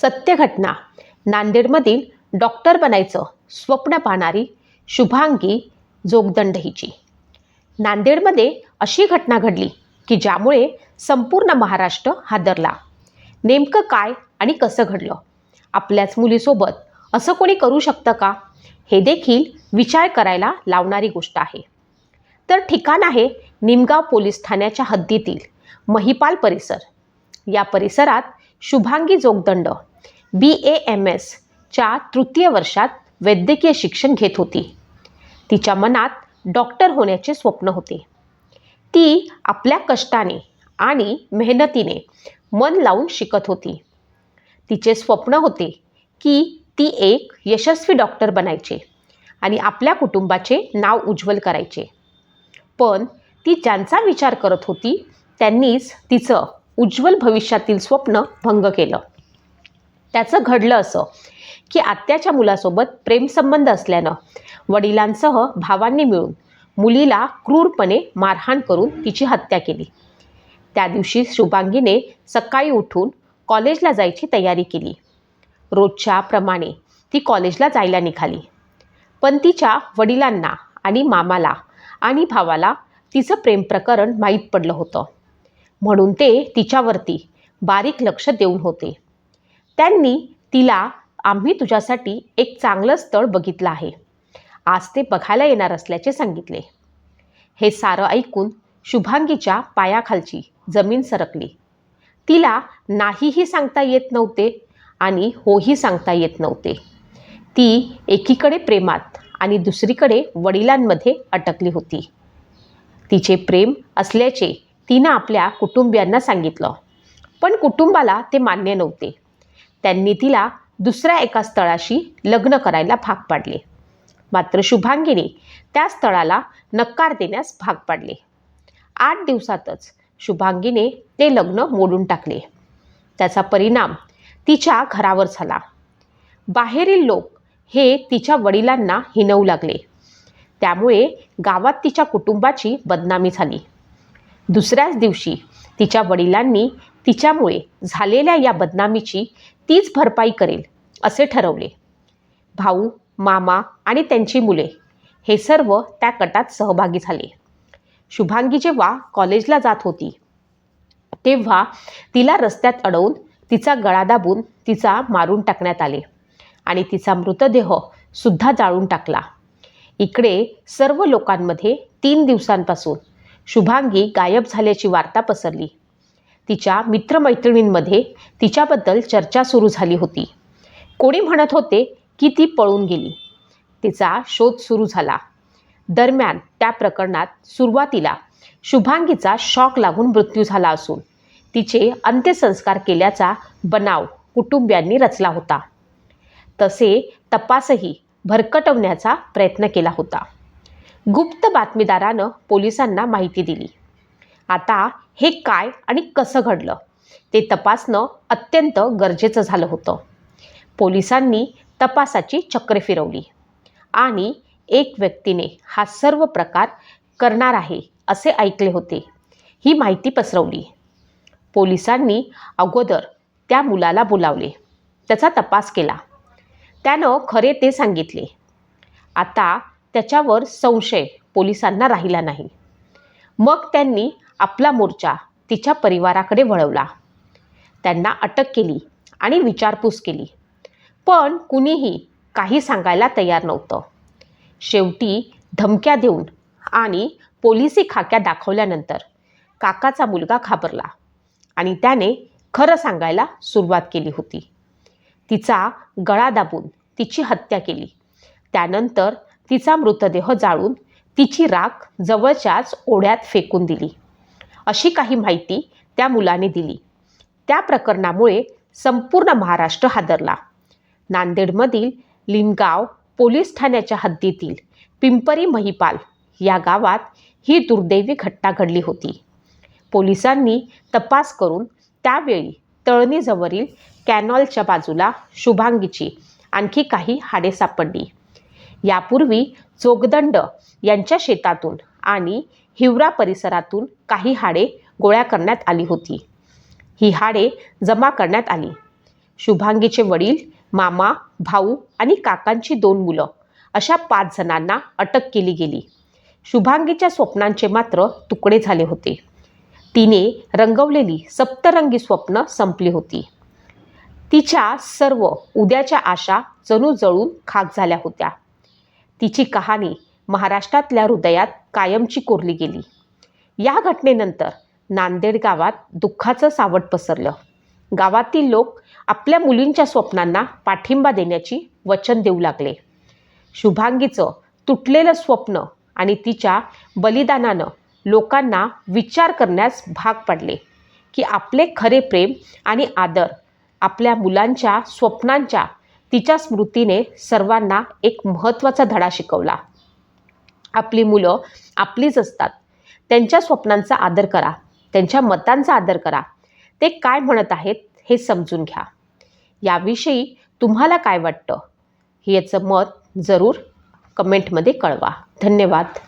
सत्य घटना नांदेडमधील डॉक्टर बनायचं स्वप्न पाहणारी शुभांगी जोगदंड हिची नांदेडमध्ये अशी घटना घडली की ज्यामुळे संपूर्ण महाराष्ट्र हादरला. नेमकं काय आणि कसं घडलं? आपल्याच मुलीसोबत असं कोणी करू शकतं का? हे देखील विचार करायला लावणारी गोष्ट आहे. तर ठिकाण आहे निमगाव पोलीस ठाण्याच्या हद्दीतील महिपाल परिसर. या परिसरात Shubhangi Jogdand B A M एसच्या तृतीय वर्षात वैद्यकीय शिक्षण घेत होती. तिच्या मनात डॉक्टर होण्याचे स्वप्न होते. ती आपल्या कष्टाने आणि मेहनतीने मन लावून शिकत होती. तिचे स्वप्न होते की ती एक यशस्वी डॉक्टर बनायचे आणि आपल्या कुटुंबाचे नाव उज्ज्वल करायचे. पण ती ज्यांचा विचार करत होती त्यांनीच तिचं उज्ज्वल भविष्यातील स्वप्न भंग केलं. त्याचं घडलं असं की आत्याच्या मुलासोबत प्रेमसंबंध असल्यानं वडिलांसह भावांनी मिळून मुलीला क्रूरपणे मारहाण करून तिची हत्या केली. त्या दिवशी शुभांगीने सकाळी उठून कॉलेजला जायची तयारी केली. रोजच्या प्रमाणे ती कॉलेजला जायला निघाली. पण तिच्या वडिलांना आणि मामाला आणि भावाला तिचं प्रेमप्रकरण माहीत पडलं होतं. म्हणून ते तिच्यावरती बारीक लक्ष देऊन होते. त्यांनी तिला आम्ही तुझ्यासाठी एक चांगलं स्थळ बघितलं आहे. आज ते बघायला येणार असल्याचे सांगितले. हे सारं ऐकून शुभांगीच्या पायाखालची जमीन सरकली. तिला नाहीही सांगता येत नव्हते आणि होही सांगता येत नव्हते. ती एकीकडे प्रेमात आणि दुसरीकडे वडिलांमध्ये अटकली होती. तिचे प्रेम असल्याचे तिनं आपल्या कुटुंबियांना सांगितलं. पण कुटुंबाला ते मान्य नव्हते. त्यांनी तिला दुसऱ्या एका स्थळाशी लग्न करायला भाग पाडले. मात्र शुभांगीने त्या स्थळाला नकार देण्यास भाग पाडले. आठ दिवसातच शुभांगीने ते लग्न मोडून टाकले. त्याचा परिणाम तिच्या घरावर झाला. बाहेरील लोक हे तिच्या वडिलांना हिनवू लागले. त्यामुळे गावात तिच्या कुटुंबाची बदनामी झाली. दुसऱ्याच दिवशी तिच्या वडिलांनी तिच्यामुळे झालेल्या या बदनामीची तीच भरपाई करेल असे ठरवले. भाऊ मामा आणि त्यांची मुले हे सर्व त्या कटात सहभागी झाले. शुभांगी जेव्हा कॉलेजला जात होती तेव्हा तिला रस्त्यात अडवून तिचा गळा दाबून तिचा मारून टाकण्यात आले आणि तिचा मृतदेह सुद्धा जाळून टाकला. इकडे सर्व लोकांमध्ये तीन दिवसांपासून शुभांगी गायब झाल्याची वार्ता पसरली. तिच्या मित्रमैत्रिणींमध्ये तिच्याबद्दल चर्चा सुरू झाली होती. कोणी म्हणत होते की ती पळून गेली. तिचा शोध सुरू झाला. दरम्यान त्या प्रकरणात सुरुवातीला शुभांगीचा शॉक लागून मृत्यू झाला असून तिचे अंत्यसंस्कार केल्याचा बनाव कुटुंबियांनी रचला होता. तसे तपासही भरकटवण्याचा प्रयत्न केला होता. गुप्त बातमीदारानं पोलिसांना माहिती दिली. आता हे काय आणि कसं घडलं ते तपासणं अत्यंत गरजेचं झालं होतं. पोलिसांनी तपासाची चक्रे फिरवली आणि एक व्यक्तीने हा सर्व प्रकार करणार आहे असे ऐकले होते. ही माहिती पसरवली. पोलिसांनी अगोदर त्या मुलाला बोलावले. त्याचा तपास केला. त्यानं खरे ते सांगितले. आता त्याच्यावर संशय पोलिसांना राहिला नाही. मग त्यांनी आपला मोर्चा तिच्या परिवाराकडे वळवला. त्यांना अटक केली आणि विचारपूस केली. पण कुणीही काही सांगायला तयार नव्हतं. शेवटी धमक्या देऊन आणि पोलिसी खाक्या दाखवल्यानंतर काकाचा मुलगा घाबरला आणि त्याने खरं सांगायला सुरुवात केली होती. तिचा गळा दाबून तिची हत्या केली. त्यानंतर तिचा मृतदेह जाळून तिची राख जवळच्याच ओढ्यात फेकून दिली. अशी काही माहिती त्या मुलाने दिली. त्या प्रकरणामुळे संपूर्ण महाराष्ट्र हादरला. नांदेडमधील लिमगाव पोलीस ठाण्याच्या हद्दीतील पिंपरी महिपाल या गावात ही दुर्दैवी घटना घडली होती. पोलिसांनी तपास करून त्यावेळी तळणीजवळील कॅनॉलच्या बाजूला शुभांगीची आणखी काही हाडे सापडली. यापूर्वी जोगदंड यांच्या शेतातून आणि हिवरा परिसरातून काही हाडे गोळ्या करण्यात आली होती. ही हाडे जमा करण्यात आली. शुभांगीचे वडील मामा भाऊ आणि काकांची दोन मुलं अशा पाच जणांना अटक केली गेली. शुभांगीच्या स्वप्नांचे मात्र तुकडे झाले होते. तिने रंगवलेली सप्तरंगी स्वप्न संपली होती. तिच्या सर्व उद्याच्या आशा जणू जळून खाक झाल्या होत्या. तिची कहाणी महाराष्ट्रातल्या हृदयात कायमची कोरली गेली. या घटनेनंतर नांदेड गावात दुःखाचं सावट पसरलं. गावातील लोक आपल्या मुलींच्या स्वप्नांना पाठिंबा देण्याची वचन देऊ लागले. शुभांगीचं तुटलेलं स्वप्न आणि तिच्या बलिदानानं लोकांना विचार करण्यास भाग पडले की आपले खरे प्रेम आणि आदर आपल्या मुलांच्या स्वप्नांच्या तिच्या स्मृतीने सर्वांना एक महत्त्वाचा धडा शिकवला. आपली मुलं आपलीच असतात. त्यांच्या स्वप्नांचा आदर करा. त्यांच्या मतांचा आदर करा. ते काय म्हणत आहेत हे समजून घ्या. याविषयी तुम्हाला काय वाटतं? याचं मत जरूर कमेंटमध्ये कळवा. धन्यवाद.